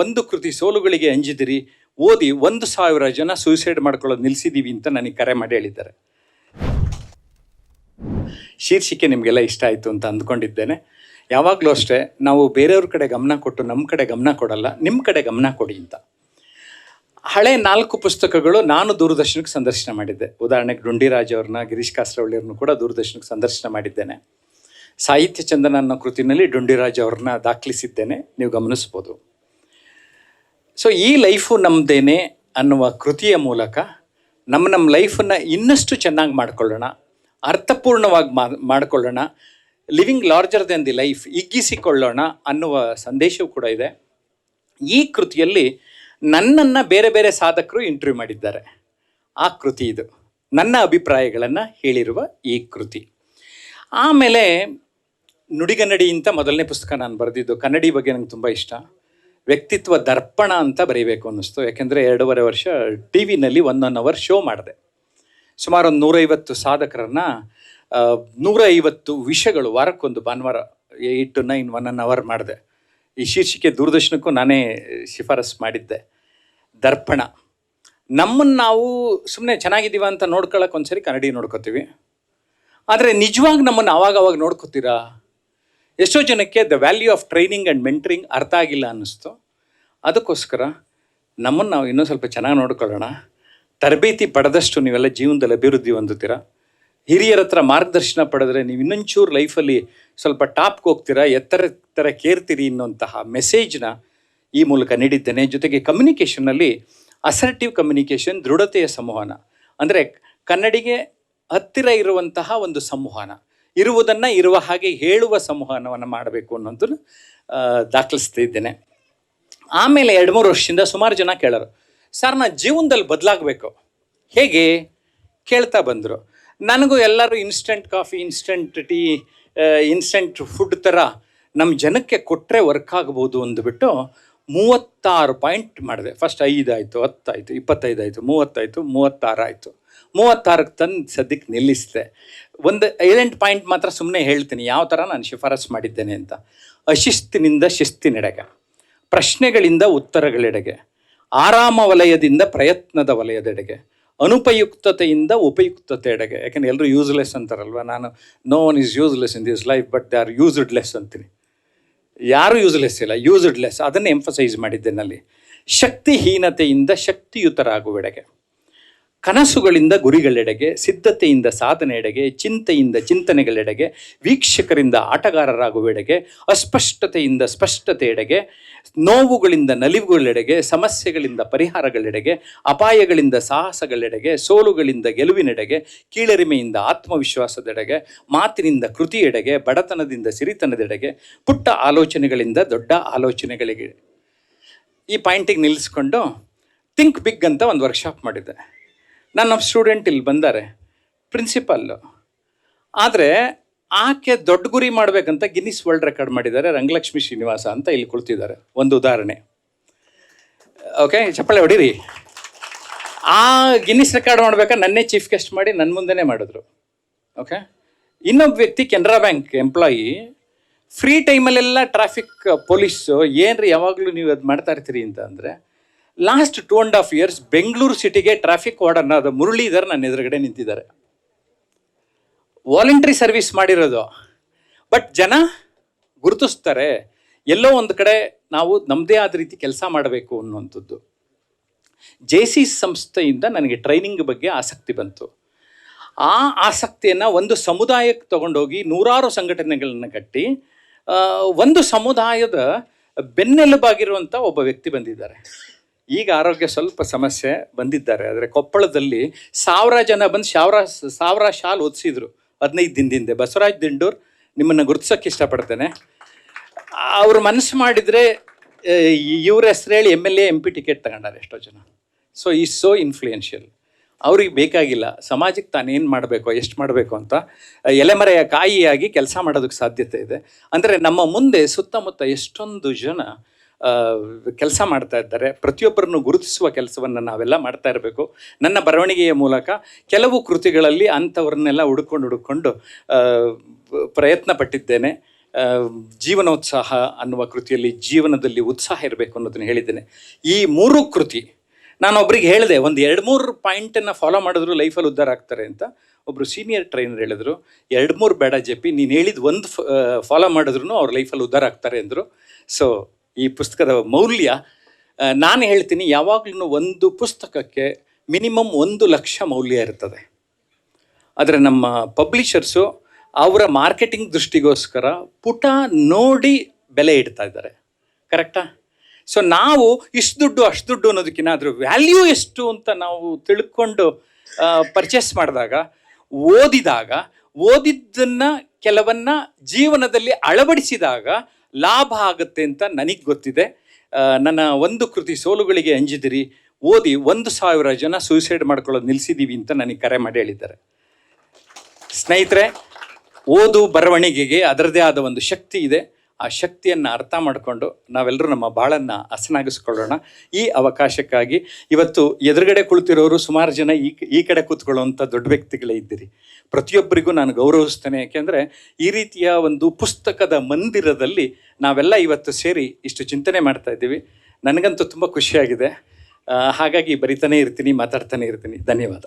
ಒಂದು ಕೃತಿ ಸೋಲುಗಳಿಗೆ ಅಂಜಿದಿರಿ, ಓದಿ ಒಂದು ಸಾವಿರ ಜನ ಸೂಸೈಡ್ ಮಾಡ್ಕೊಳ್ಳೋದು ನಿಲ್ಲಿಸಿದೀವಿ ಅಂತ ನನಗೆ ಕರೆ ಮಾಡಿ ಹೇಳಿದ್ದಾರೆ. ಶೀರ್ಷಿಕೆ ನಿಮಗೆಲ್ಲ ಇಷ್ಟ ಆಯಿತು ಅಂತ ಅಂದ್ಕೊಂಡಿದ್ದೇನೆ. ಯಾವಾಗಲೂ ಅಷ್ಟೇ, ನಾವು ಬೇರೆಯವ್ರ ಕಡೆ ಗಮನ ಕೊಟ್ಟು ನಮ್ಮ ಕಡೆ ಗಮನ ಕೊಡಲ್ಲ ನಿಮ್ಮ ಕಡೆ ಗಮನ ಕೊಡಿ ಅಂತ. ಹಳೆ ನಾಲ್ಕು ಪುಸ್ತಕಗಳು ನಾನು ದೂರದರ್ಶನಕ್ಕೆ ಸಂದರ್ಶನ ಮಾಡಿದ್ದೆ. ಉದಾಹರಣೆಗೆ ಡುಂಡಿರಾಜ್ ಅವ್ರನ್ನ, ಗಿರೀಶ್ ಕಾಸ್ರವಳ್ಳಿ ಅವ್ರನ್ನ ಕೂಡ ದೂರದರ್ಶನಕ್ಕೆ ಸಂದರ್ಶನ ಮಾಡಿದ್ದೇನೆ. ಸಾಹಿತ್ಯ ಚಂದನ ಅನ್ನೋ ಕೃತಿನಲ್ಲಿ ಡುಂಡಿರಾಜ್ ಅವ್ರನ್ನ ದಾಖಲಿಸಿದ್ದೇನೆ. ನೀವು ಗಮನಿಸ್ಬೋದು. ಸೊ ಈ ಲೈಫು ನಮ್ಮದೇನೆ ಅನ್ನುವ ಕೃತಿಯ ಮೂಲಕ ನಮ್ಮ ನಮ್ಮ ಲೈಫನ್ನು ಇನ್ನಷ್ಟು ಚೆನ್ನಾಗಿ ಮಾಡಿಕೊಳ್ಳೋಣ, ಅರ್ಥಪೂರ್ಣವಾಗಿ ಮಾಡಿಕೊಳ್ಳೋಣ living larger than the life ಇಗ್ಗಿಸಿಕೊಳ್ಳೋಣ ಅನ್ನುವ ಸಂದೇಶವೂ ಕೂಡ ಇದೆ. ಈ ಕೃತಿಯಲ್ಲಿ ನನ್ನನ್ನು ಬೇರೆ ಬೇರೆ ಸಾಧಕರು ಇಂಟರ್ವ್ಯೂ ಮಾಡಿದ್ದಾರೆ. ಆ ಕೃತಿ ಇದು. ನನ್ನ ಅಭಿಪ್ರಾಯಗಳನ್ನು ಹೇಳಿರುವ ಈ ಕೃತಿ. ಆಮೇಲೆ ನುಡಿಗನ್ನಡಿ ಅಂತ ಮೊದಲನೇ ಪುಸ್ತಕ ನಾನು ಬರೆದಿದ್ದು ಕನ್ನಡಿ ಬಗ್ಗೆ ನಂಗೆ ತುಂಬ ಇಷ್ಟ. ವ್ಯಕ್ತಿತ್ವ ದರ್ಪಣ ಅಂತ ಬರೀಬೇಕು ಅನ್ನಿಸ್ತು. ಯಾಕೆಂದರೆ ಎರಡೂವರೆ ವರ್ಷ ಟಿ ವಿನಲ್ಲಿ ಒನ್ ಒನ್ ಅವರ್ ಶೋ ಮಾಡಿದೆ. ಸುಮಾರು ಒಂದು ನೂರೈವತ್ತು ಸಾಧಕರನ್ನು ನೂರೈವತ್ತು ವಿಷಯಗಳು ವಾರಕ್ಕೊಂದು ಭಾನುವಾರ eight to nine one one hour ಮಾಡಿದೆ. ಈ ಶೀರ್ಷಿಕೆ ದೂರದರ್ಶನಕ್ಕೂ ನಾನೇ ಶಿಫಾರಸು ಮಾಡಿದ್ದೆ. ದರ್ಪಣ. ನಮ್ಮನ್ನು ನಾವು ಸುಮ್ಮನೆ ಚೆನ್ನಾಗಿದ್ದೀವ ಅಂತ ನೋಡ್ಕೊಳ್ಳೋಕೆ ಒಂದ್ಸರಿ ಕನ್ನಡಿ ನೋಡ್ಕೋತೀವಿ. ಆದರೆ ನಿಜವಾಗಿ ನಮ್ಮನ್ನು ಆವಾಗ ಅವಾಗ ನೋಡ್ಕೋತೀರಾ? ಎಷ್ಟೋ ಜನಕ್ಕೆ the value of training and mentoring ಅರ್ಥ ಆಗಿಲ್ಲ ಅನ್ನಿಸ್ತು. ಅದಕ್ಕೋಸ್ಕರ ನಮ್ಮನ್ನು ನಾವು ಇನ್ನೂ ಸ್ವಲ್ಪ ಚೆನ್ನಾಗಿ ನೋಡ್ಕೊಳ್ಳೋಣ. ತರಬೇತಿ ಪಡೆದಷ್ಟು ನೀವೆಲ್ಲ ಜೀವನದಲ್ಲಿ ಅಭಿವೃದ್ಧಿ ಹೊಂದುತ್ತೀರಾ? ಹಿರಿಯರ ಹತ್ರ ಮಾರ್ಗದರ್ಶನ ಪಡೆದ್ರೆ ನೀವು ಇನ್ನೊಂಚೂರು ಲೈಫಲ್ಲಿ ಸ್ವಲ್ಪ ಟಾಪ್ಗೆ ಹೋಗ್ತೀರಾ? ಎತ್ತರ ಎತ್ತರ ಕೇರ್ತೀರಿ ಅನ್ನುವಂತಹ ಮೆಸೇಜ್ನ ಈ ಮೂಲಕ ನೀಡಿದ್ದೇನೆ. ಜೊತೆಗೆ ಕಮ್ಯುನಿಕೇಷನ್ನಲ್ಲಿ ಅಸರ್ಟಿವ್ ಕಮ್ಯುನಿಕೇಷನ್ ದೃಢತೆಯ ಸಂವಹನ ಅಂದರೆ ಕನ್ನಡಿಗೆ ಹತ್ತಿರ ಇರುವಂತಹ ಒಂದು ಸಂವಹನ ಇರುವುದನ್ನು ಇರುವ ಹಾಗೆ ಹೇಳುವ ಸಂವಹನವನ್ನು ಮಾಡಬೇಕು ಅನ್ನೋದನ್ನು ದಾಖಲಿಸ್ತಿದ್ದೇನೆ. ದಾಖಲಿಸ್ತಾ ಆಮೇಲೆ ಎರಡು ಮೂರು ವರ್ಷದಿಂದ ಸುಮಾರು ಜನ ಕೇಳೋರು, ಸರ್, ನಾ ಜೀವನದಲ್ಲಿ ಬದಲಾಗಬೇಕು. ಹೇಗೆ? ಕೇಳ್ತಾ ಬಂದರು. ನನಗೂ ಎಲ್ಲರೂ instant coffee instant tea instant food ಥರ ನಮ್ಮ ಜನಕ್ಕೆ ಕೊಟ್ಟರೆ ವರ್ಕ್ ಆಗ್ಬೋದು ಅಂದ್ಬಿಟ್ಟು ಮೂವತ್ತಾರು ಪಾಯಿಂಟ್ ಮಾಡಿದೆ. ಫಸ್ಟ್ ಐದಾಯಿತು ಹತ್ತಾಯಿತು ಇಪ್ಪತ್ತೈದಾಯಿತು ಮೂವತ್ತಾಯಿತು ಮೂವತ್ತಾರು ಆಯಿತು. ಮೂವತ್ತಾರಕ್ಕೆ ತಂದು ಸದ್ಯಕ್ಕೆ ನಿಲ್ಲಿಸಿದೆ. ಒಂದು ಐದೆಂಟು ಪಾಯಿಂಟ್ ಮಾತ್ರ ಸುಮ್ಮನೆ ಹೇಳ್ತೀನಿ. ಯಾವ ಥರ ನಾನು ಶಿಫಾರಸು ಮಾಡಿದ್ದೇನೆ ಅಂತ. ಅಶಿಸ್ತಿನಿಂದ ಶಿಸ್ತಿನೆಡೆಗೆ, ಪ್ರಶ್ನೆಗಳಿಂದ ಉತ್ತರಗಳೆಡೆಗೆ, ಆರಾಮ ವಲಯದಿಂದ ಪ್ರಯತ್ನದ ವಲಯದೆಡೆಗೆ, ಅನುಪಯುಕ್ತತೆಯಿಂದ ಉಪಯುಕ್ತತೆಯೆಡೆಗೆ ಯಾಕೆಂದರೆ ಎಲ್ಲರೂ ಯೂಸ್ಲೆಸ್ ಅಂತಾರಲ್ವ? ನಾನು no one is useless in this life but they are used less ಅಂತೀನಿ. ಯಾರೂ ಯೂಸ್ಲೆಸ್ ಇಲ್ಲ ಯೂಸ್ಡ್ಲೆಸ್ ಅದನ್ನೇ ಎಂಫಸೈಸ್ ಮಾಡಿದ್ದೇನಲ್ಲಿ ಶಕ್ತಿಹೀನತೆಯಿಂದ ಶಕ್ತಿಯುತರಾಗುವೆಡೆಗೆ. ಕನಸುಗಳಿಂದ ಗುರಿಗಳೆಡೆಗೆ, ಸಿದ್ಧತೆಯಿಂದ ಸಾಧನೆಯೆಡೆಗೆ, ಚಿಂತೆಯಿಂದ ಚಿಂತನೆಗಳೆಡೆಗೆ, ವೀಕ್ಷಕರಿಂದ ಆಟಗಾರರಾಗುವೆಡೆಗೆ, ಅಸ್ಪಷ್ಟತೆಯಿಂದ ಸ್ಪಷ್ಟತೆಯೆಡೆಗೆ, ನೋವುಗಳಿಂದ ನಲಿವುಗಳೆಡೆಗೆ, ಸಮಸ್ಯೆಗಳಿಂದ ಪರಿಹಾರಗಳೆಡೆಗೆ, ಅಪಾಯಗಳಿಂದ ಸಾಹಸಗಳೆಡೆಗೆ, ಸೋಲುಗಳಿಂದ ಗೆಲುವಿನೆಡೆಗೆ, ಕೀಳರಿಮೆಯಿಂದ ಆತ್ಮವಿಶ್ವಾಸದೆಡೆಗೆ, ಮಾತಿನಿಂದ ಕೃತಿಯೆಡೆಗೆ, ಬಡತನದಿಂದ ಸಿರಿತನದೆಡೆಗೆ, ಪುಟ್ಟ ಆಲೋಚನೆಗಳಿಂದ ದೊಡ್ಡ ಆಲೋಚನೆಗಳಿಗೆ. ಈ ಪಾಯಿಂಟಿಗೆ ನಿಲ್ಲಿಸ್ಕೊಂಡು ಥಿಂಕ್ ಬಿಗ್ ಅಂತ ಒಂದು ವರ್ಕ್ಶಾಪ್ ಮಾಡಿದ್ದೆ. ನನ್ನ ಸ್ಟೂಡೆಂಟ್ ಇಲ್ಲಿ ಬಂದಾರೆ ಪ್ರಿನ್ಸಿಪಲ್ಲು ಆದರೆ ಆಕೆ ದೊಡ್ಡ ಗುರಿ ಮಾಡಬೇಕಂತ ಗಿನ್ನಿಸ್ ವರ್ಲ್ಡ್ ರೆಕಾರ್ಡ್ ಮಾಡಿದ್ದಾರೆ, ರಂಗಲಕ್ಷ್ಮಿ ಶ್ರೀನಿವಾಸ ಅಂತ ಇಲ್ಲಿ ಕುಳಿತಿದ್ದಾರೆ, ಒಂದು ಉದಾಹರಣೆ. ಓಕೆ ಚಪ್ಪಳೆ ಹೊಡೀರಿ. ಆ ಗಿನ್ನಿಸ್ ರೆಕಾರ್ಡ್ ಮಾಡ್ಬೇಕಾ? ನನ್ನೇ ಚೀಫ್ ಗೆಸ್ಟ್ ಮಾಡಿ ನನ್ನ ಮುಂದೆನೇ ಮಾಡಿದ್ರು. ಓಕೆ ಇನ್ನೊಬ್ಬ ವ್ಯಕ್ತಿ, ಕೆನರಾ ಬ್ಯಾಂಕ್ ಎಂಪ್ಲಾಯಿ ಫ್ರೀ ಟೈಮಲ್ಲೆಲ್ಲ ಟ್ರಾಫಿಕ್ ಪೊಲೀಸು ಏನ್ರಿ ಯಾವಾಗಲೂ ನೀವು ಅದು ಮಾಡ್ತಾ ಇರ್ತೀರಿ ಅಂತ ಅಂದರೆ last two and half years Bengaluru ಸಿಟಿಗೆ ಟ್ರಾಫಿಕ್ ವಾರ್ಡನ್ ಆದ ಮುರಳೀಧರ್ ನನ್ನ ಎದುರುಗಡೆ ನಿಂತಿದ್ದಾರೆ. ವಾಲಂಟ್ರಿ ಸರ್ವಿಸ್ ಮಾಡಿರೋದು. ಬಟ್ ಜನ ಗುರುತಿಸ್ತಾರೆ, ಎಲ್ಲೋ ಒಂದು ಕಡೆ ನಾವು ನಮ್ಮದೇ ಆದ ರೀತಿ ಕೆಲಸ ಮಾಡಬೇಕು ಅನ್ನುವಂಥದ್ದು. ಜೆ ಸಿ ಸಂಸ್ಥೆಯಿಂದ ನನಗೆ ಟ್ರೈನಿಂಗ್ ಬಗ್ಗೆ ಆಸಕ್ತಿ ಬಂತು. ಆ ಆಸಕ್ತಿಯನ್ನು ಒಂದು ಸಮುದಾಯಕ್ಕೆ ತಗೊಂಡೋಗಿ ನೂರಾರು ಸಂಘಟನೆಗಳನ್ನು ಕಟ್ಟಿ ಒಂದು ಸಮುದಾಯದ ಬೆನ್ನೆಲುಬಾಗಿರುವಂಥ ಒಬ್ಬ ವ್ಯಕ್ತಿ ಬಂದಿದ್ದಾರೆ. ಈಗ ಆರೋಗ್ಯ ಸ್ವಲ್ಪ ಸಮಸ್ಯೆ ಬಂದಿದ್ದಾರೆ. ಆದರೆ ಕೊಪ್ಪಳದಲ್ಲಿ ಸಾವಿರ ಜನ ಬಂದು ಸಾವಿರ ಸಾವಿರ ಶಾಲ್ ಓದಿಸಿದ್ರು ಹದಿನೈದು ದಿನದಿಂದ ಬಸವರಾಜ್ ದಿಂಡೂರ್ ನಿಮ್ಮನ್ನು ಗುರುತಿಸೋಕ್ಕೆ ಇಷ್ಟಪಡ್ತೇನೆ. ಅವ್ರು ಮನಸ್ಸು ಮಾಡಿದರೆ ಇವ್ರ ಹೆಸರು ಹೇಳಿ M L A M P ticket ತಗೊಂಡಾರೆ ಎಷ್ಟೋ ಜನ. ಸೊ ಈ ಸೋ ಇನ್ಫ್ಲೂಯೆನ್ಷಿಯಲ್ ಅವ್ರಿಗೆ ಬೇಕಾಗಿಲ್ಲ. ಸಮಾಜಕ್ಕೆ ತಾನೇನು ಮಾಡಬೇಕು, ಎಷ್ಟು ಮಾಡಬೇಕು ಅಂತ, ಎಲೆಮರೆಯ ಕಾಯಿಯಾಗಿ ಕೆಲಸ ಮಾಡೋದಕ್ಕೆ ಸಾಧ್ಯತೆ ಇದೆ. ಅಂದರೆ ನಮ್ಮ ಮುಂದೆ ಸುತ್ತಮುತ್ತ ಎಷ್ಟೊಂದು ಜನ ಕೆಲಸ ಮಾಡ್ತಾ ಇದ್ದಾರೆ. ಪ್ರತಿಯೊಬ್ಬರನ್ನು ಗುರುತಿಸುವ ಕೆಲಸವನ್ನು ನಾವೆಲ್ಲ ಮಾಡ್ತಾ ಇರಬೇಕು. ನನ್ನ ಬರವಣಿಗೆಯ ಮೂಲಕ ಕೆಲವು ಕೃತಿಗಳಲ್ಲಿ ಅಂಥವ್ರನ್ನೆಲ್ಲ ಹುಡುಕೊಂಡು ಹುಡುಕೊಂಡು ಪ್ರಯತ್ನ ಪಟ್ಟಿದ್ದೇನೆ. ಜೀವನೋತ್ಸಾಹ ಅನ್ನುವ ಕೃತಿಯಲ್ಲಿ ಜೀವನದಲ್ಲಿ ಉತ್ಸಾಹ ಇರಬೇಕು ಅನ್ನೋದನ್ನು ಹೇಳಿದ್ದೇನೆ. ಈ ಮೂರು ಕೃತಿ ನಾನು ಒಬ್ರಿಗೆ ಹೇಳಿದೆ, ಒಂದು ಎರಡು ಮೂರು ಪಾಯಿಂಟನ್ನು ಫಾಲೋ ಮಾಡಿದ್ರು ಲೈಫಲ್ಲಿ ಉದ್ಧಾರ ಆಗ್ತಾರೆ ಅಂತ. ಒಬ್ಬರು ಸೀನಿಯರ್ ಟ್ರೈನರ್ ಹೇಳಿದ್ರು, ಎರಡು ಮೂರು ಬೇಡ ಜೆಪಿ ನೀನು ಹೇಳಿದ ಒಂದು ಫಾಲೋ ಮಾಡಿದ್ರು ಅವ್ರ ಲೈಫಲ್ಲಿ ಉದ್ಧಾರ ಆಗ್ತಾರೆ ಅಂದರು. ಸೊ ಈ ಪುಸ್ತಕದ ಮೌಲ್ಯ ನಾನು ಹೇಳ್ತೀನಿ ಯಾವಾಗಲೂ ಒಂದು ಪುಸ್ತಕಕ್ಕೆ ಮಿನಿಮಮ್ ಒಂದು ಲಕ್ಷ ಮೌಲ್ಯ ಇರ್ತದೆ. ಆದರೆ ನಮ್ಮ ಪಬ್ಲಿಷರ್ಸು ಅವರ ಮಾರ್ಕೆಟಿಂಗ್ ದೃಷ್ಟಿಗೋಸ್ಕರ ಪುಟ ನೋಡಿ ಬೆಲೆ ಇಡ್ತಾ ಇದ್ದಾರೆ. ಕರೆಕ್ಟಾ? ಸೊ ನಾವು ಇಷ್ಟು ದುಡ್ಡು, ಅಷ್ಟು ದುಡ್ಡು ಅನ್ನೋದಕ್ಕಿಂತ ಅದ್ರ ವ್ಯಾಲ್ಯೂ ಎಷ್ಟು ಅಂತ ನಾವು ತಿಳ್ಕೊಂಡು ಪರ್ಚೇಸ್ ಮಾಡಿದಾಗ, ಓದಿದಾಗ, ಓದಿದ್ದನ್ನು ಕೆಲವನ್ನ ಜೀವನದಲ್ಲಿ ಅಳವಡಿಸಿದಾಗ ಲಾಭ ಆಗುತ್ತೆ ಅಂತ ನನಗೆ ಗೊತ್ತಿದೆ. ನನ್ನ ಒಂದು ಕೃತಿ ಸೋಲುಗಳಿಗೆ ಅಂಜಿದಿರಿ, ಓದಿ ಒಂದು ಸಾವಿರ ಜನ ಸೂಸೈಡ್ ಮಾಡ್ಕೊಳ್ಳೋದು ನಿಲ್ಲಿಸಿದ್ದೀವಿ ಅಂತ ನನಗೆ ಕರೆ ಮಾಡಿ ಹೇಳಿದ್ದಾರೆ. ಸ್ನೇಹಿತರೆ, ಓದು ಬರವಣಿಗೆಗೆ ಅದರದೇ ಆದ ಒಂದು ಶಕ್ತಿ ಇದೆ. ಆ ಶಕ್ತಿಯನ್ನು ಅರ್ಥ ಮಾಡಿಕೊಂಡು ನಾವೆಲ್ಲರೂ ನಮ್ಮ ಬಾಳನ್ನು ಹಸನಾಗಿಸ್ಕೊಳ್ಳೋಣ. ಈ ಅವಕಾಶಕ್ಕಾಗಿ ಇವತ್ತು ಎದುರುಗಡೆ ಕುಳಿತಿರೋರು ಸುಮಾರು ಜನ ಈ ಈ ಕಡೆ ಕೂತ್ಕೊಳ್ಳುವಂಥ ದೊಡ್ಡ ವ್ಯಕ್ತಿಗಳೇ ಇದ್ದೀರಿ. ಪ್ರತಿಯೊಬ್ಬರಿಗೂ ನಾನು ಗೌರವಿಸ್ತೇನೆ. ಯಾಕೆಂದರೆ ಈ ರೀತಿಯ ಒಂದು ಪುಸ್ತಕದ ಮಂದಿರದಲ್ಲಿ ನಾವೆಲ್ಲ ಇವತ್ತು ಸೇರಿ ಇಷ್ಟು ಚಿಂತನೆ ಮಾಡ್ತಾ ಇದ್ದೀವಿ. ನನಗಂತೂ ತುಂಬ ಖುಷಿಯಾಗಿದೆ. ಹಾಗಾಗಿ ಬರಿತಾನೇ ಇರ್ತೀನಿ, ಮಾತಾಡ್ತಾನೆ ಇರ್ತೀನಿ. ಧನ್ಯವಾದ.